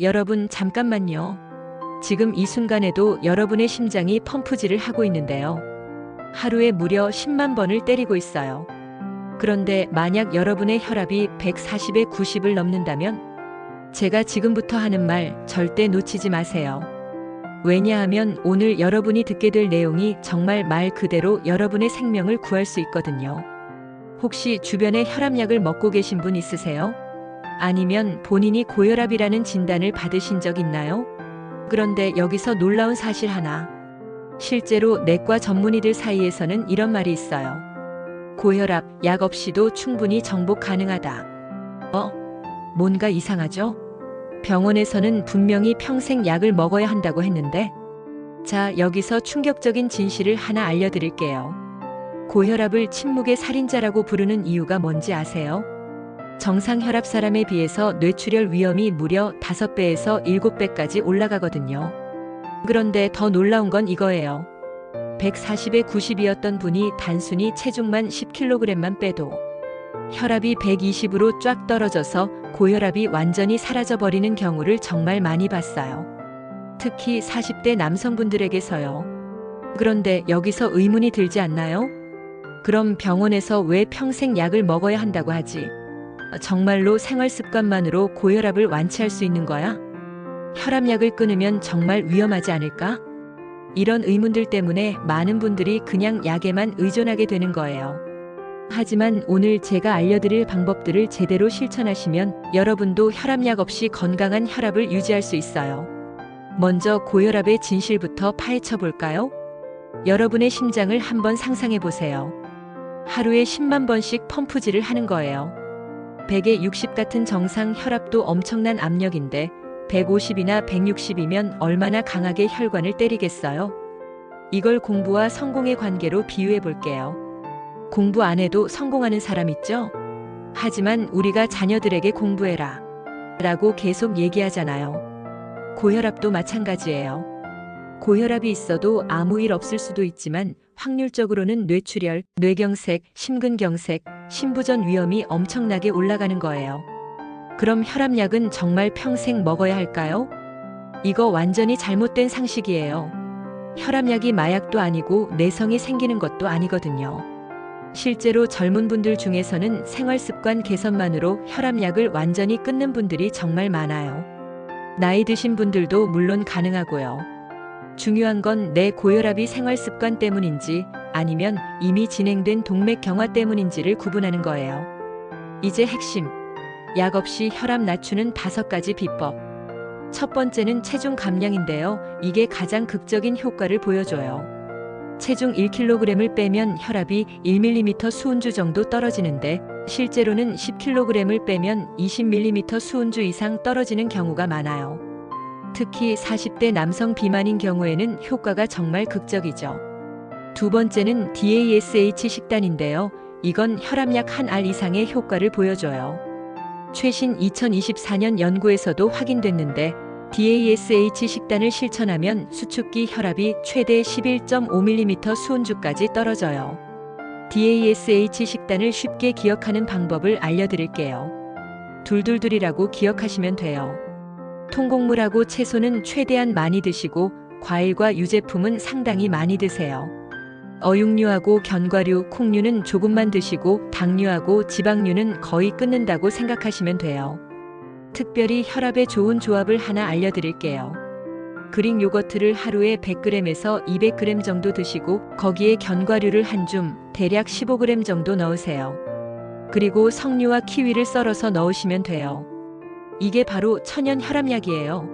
여러분, 잠깐만요. 지금 이 순간에도 여러분의 심장이 펌프질을 하고 있는데요. 하루에 무려 10만 번을 때리고 있어요. 그런데 만약 여러분의 혈압이 140에 90을 넘는다면 제가 지금부터 하는 말 절대 놓치지 마세요. 왜냐하면 오늘 여러분이 듣게 될 내용이 정말 말 그대로 여러분의 생명을 구할 수 있거든요. 혹시 주변에 혈압약을 먹고 계신 분 있으세요? 아니면 본인이 고혈압이라는 진단을 받으신 적 있나요? 그런데 여기서 놀라운 사실 하나. 실제로 내과 전문의들 사이에서는 이런 말이 있어요. 고혈압, 약 없이도 충분히 정복 가능하다. 어? 뭔가 이상하죠? 병원에서는 분명히 평생 약을 먹어야 한다고 했는데. 자, 여기서 충격적인 진실을 하나 알려드릴게요. 고혈압을 침묵의 살인자라고 부르는 이유가 뭔지 아세요? 정상 혈압 사람에 비해서 뇌출혈 위험이 무려 5배에서 7배까지 올라가거든요. 그런데 더 놀라운 건 이거예요. 140에 90이었던 분이 단순히 체중만 10kg만 빼도 혈압이 120으로 쫙 떨어져서 고혈압이 완전히 사라져버리는 경우를 정말 많이 봤어요. 특히 40대 남성분들에게서요. 그런데 여기서 의문이 들지 않나요? 그럼 병원에서 왜 평생 약을 먹어야 한다고 하지? 정말로 생활 습관만으로 고혈압을 완치할 수 있는 거야? 혈압약을 끊으면 정말 위험하지 않을까? 이런 의문들 때문에 많은 분들이 그냥 약에만 의존하게 되는 거예요. 하지만 오늘 제가 알려드릴 방법들을 제대로 실천하시면 여러분도 혈압약 없이 건강한 혈압을 유지할 수 있어요. 먼저 고혈압의 진실부터 파헤쳐 볼까요? 여러분의 심장을 한번 상상해 보세요. 하루에 10만 번씩 펌프질을 하는 거예요. 100에 60 같은 정상 혈압도 엄청난 압력인데 150이나 160이면 얼마나 강하게 혈관을 때리겠어요? 이걸 공부와 성공의 관계로 비유해 볼게요. 공부 안 해도 성공하는 사람 있죠? 하지만 우리가 자녀들에게 공부해라. 라고 계속 얘기하잖아요. 고혈압도 마찬가지예요. 고혈압이 있어도 아무 일 없을 수도 있지만 확률적으로는 뇌출혈, 뇌경색, 심근경색, 심부전 위험이 엄청나게 올라가는 거예요. 그럼 혈압약은 정말 평생 먹어야 할까요? 이거 완전히 잘못된 상식이에요. 혈압약이 마약도 아니고 내성이 생기는 것도 아니거든요. 실제로 젊은 분들 중에서는 생활 습관 개선만으로 혈압약을 완전히 끊는 분들이 정말 많아요. 나이 드신 분들도 물론 가능하고요. 중요한 건 내 고혈압이 생활 습관 때문인지 아니면 이미 진행된 동맥 경화 때문인지를 구분하는 거예요. 이제 핵심. 약 없이 혈압 낮추는 다섯 가지 비법. 첫 번째는 체중 감량인데요. 이게 가장 극적인 효과를 보여줘요. 체중 1kg을 빼면 혈압이 1mm 수은주 정도 떨어지는데 실제로는 10kg을 빼면 20mm 수은주 이상 떨어지는 경우가 많아요. 특히 40대 남성 비만인 경우에는 효과가 정말 극적이죠. 두 번째는 DASH 식단인데요. 이건 혈압약 한 알 이상의 효과를 보여줘요. 최신 2024년 연구에서도 확인됐는데 DASH 식단을 실천하면 수축기 혈압이 최대 11.5mm 수은주까지 떨어져요. DASH 식단을 쉽게 기억하는 방법을 알려드릴게요. 둘둘둘이라고 기억하시면 돼요. 통곡물하고 채소는 최대한 많이 드시고 과일과 유제품은 상당히 많이 드세요. 어육류하고 견과류, 콩류는 조금만 드시고 당류하고 지방류는 거의 끊는다고 생각하시면 돼요. 특별히 혈압에 좋은 조합을 하나 알려드릴게요. 그릭 요거트를 하루에 100g에서 200g 정도 드시고 거기에 견과류를 한 줌, 대략 15g 정도 넣으세요. 그리고 석류와 키위를 썰어서 넣으시면 돼요. 이게 바로 천연 혈압약이에요.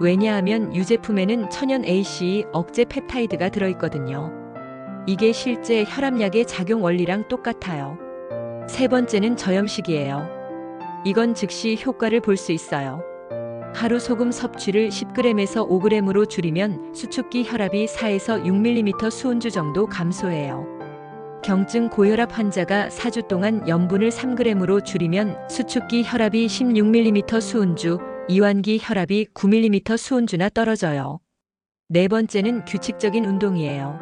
왜냐하면 유제품에는 천연 ACE 억제 펩타이드가 들어있거든요. 이게 실제 혈압약의 작용 원리랑 똑같아요. 세 번째는 저염식이에요. 이건 즉시 효과를 볼 수 있어요. 하루 소금 섭취를 10g에서 5g으로 줄이면 수축기 혈압이 4에서 6mm 수은주 정도 감소해요. 경증 고혈압 환자가 4주 동안 염분을 3g으로 줄이면 수축기 혈압이 16mm 수은주, 이완기 혈압이 9mm 수은주나 떨어져요. 네 번째는 규칙적인 운동이에요.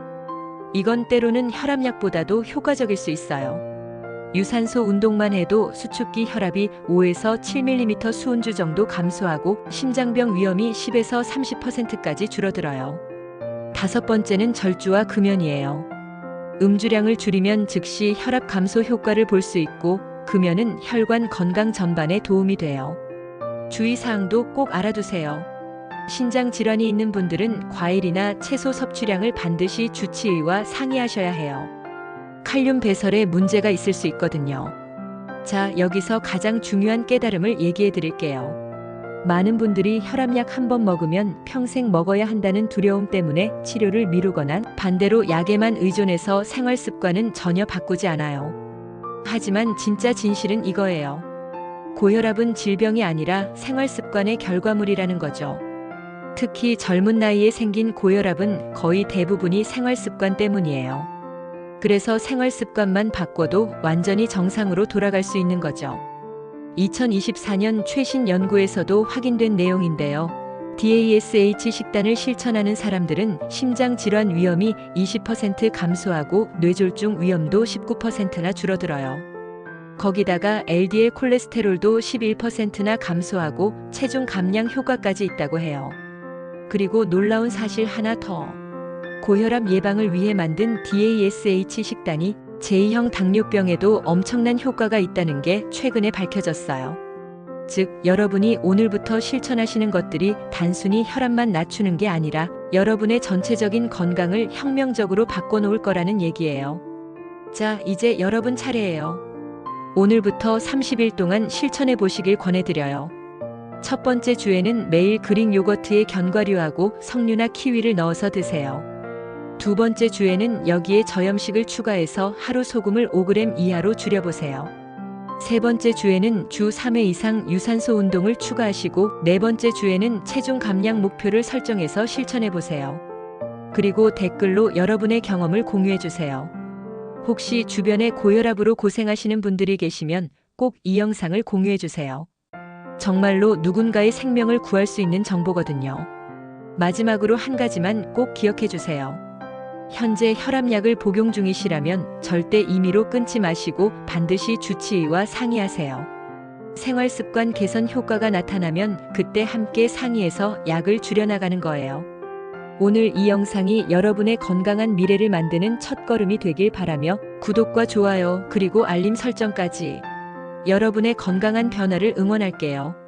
이건 때로는 혈압약보다도 효과적일 수 있어요. 유산소 운동만 해도 수축기 혈압이 5에서 7mm 수은주 정도 감소하고 심장병 위험이 10에서 30%까지 줄어들어요. 다섯 번째는 절주와 금연이에요. 음주량을 줄이면 즉시 혈압 감소 효과를 볼 수 있고 금연은 혈관 건강 전반에 도움이 돼요. 주의사항도 꼭 알아두세요. 신장 질환이 있는 분들은 과일이나 채소 섭취량을 반드시 주치의와 상의하셔야 해요. 칼륨 배설에 문제가 있을 수 있거든요. 자, 여기서 가장 중요한 깨달음을 얘기해 드릴게요. 많은 분들이 혈압약 한 번 먹으면 평생 먹어야 한다는 두려움 때문에 치료를 미루거나 반대로 약에만 의존해서 생활 습관은 전혀 바꾸지 않아요. 하지만 진짜 진실은 이거예요. 고혈압은 질병이 아니라 생활 습관의 결과물이라는 거죠. 특히 젊은 나이에 생긴 고혈압은 거의 대부분이 생활 습관 때문이에요. 그래서 생활 습관만 바꿔도 완전히 정상으로 돌아갈 수 있는 거죠. 2024년 최신 연구에서도 확인된 내용인데요. DASH 식단을 실천하는 사람들은 심장 질환 위험이 20% 감소하고 뇌졸중 위험도 19%나 줄어들어요. 거기다가 LDL 콜레스테롤도 11%나 감소하고 체중 감량 효과까지 있다고 해요. 그리고 놀라운 사실 하나 더. 고혈압 예방을 위해 만든 DASH 식단이 제2형 당뇨병에도 엄청난 효과가 있다는 게 최근에 밝혀졌어요. 즉, 여러분이 오늘부터 실천하시는 것들이 단순히 혈압만 낮추는 게 아니라 여러분의 전체적인 건강을 혁명적으로 바꿔놓을 거라는 얘기예요. 자, 이제 여러분 차례예요. 오늘부터 30일 동안 실천해 보시길 권해드려요. 첫 번째 주에는 매일 그릭 요거트에 견과류하고 석류나 키위를 넣어서 드세요. 두 번째 주에는 여기에 저염식을 추가해서 하루 소금을 5g 이하로 줄여보세요. 세 번째 주에는 주 3회 이상 유산소 운동을 추가하시고 네 번째 주에는 체중 감량 목표를 설정해서 실천해보세요. 그리고 댓글로 여러분의 경험을 공유해주세요. 혹시 주변에 고혈압으로 고생하시는 분들이 계시면 꼭 이 영상을 공유해주세요. 정말로 누군가의 생명을 구할 수 있는 정보거든요. 마지막으로 한 가지만 꼭 기억해주세요. 현재 혈압약을 복용 중이시라면 절대 임의로 끊지 마시고 반드시 주치의와 상의하세요. 생활 습관 개선 효과가 나타나면 그때 함께 상의해서 약을 줄여나가는 거예요. 오늘 이 영상이 여러분의 건강한 미래를 만드는 첫걸음이 되길 바라며 구독과 좋아요 그리고 알림 설정까지 여러분의 건강한 변화를 응원할게요.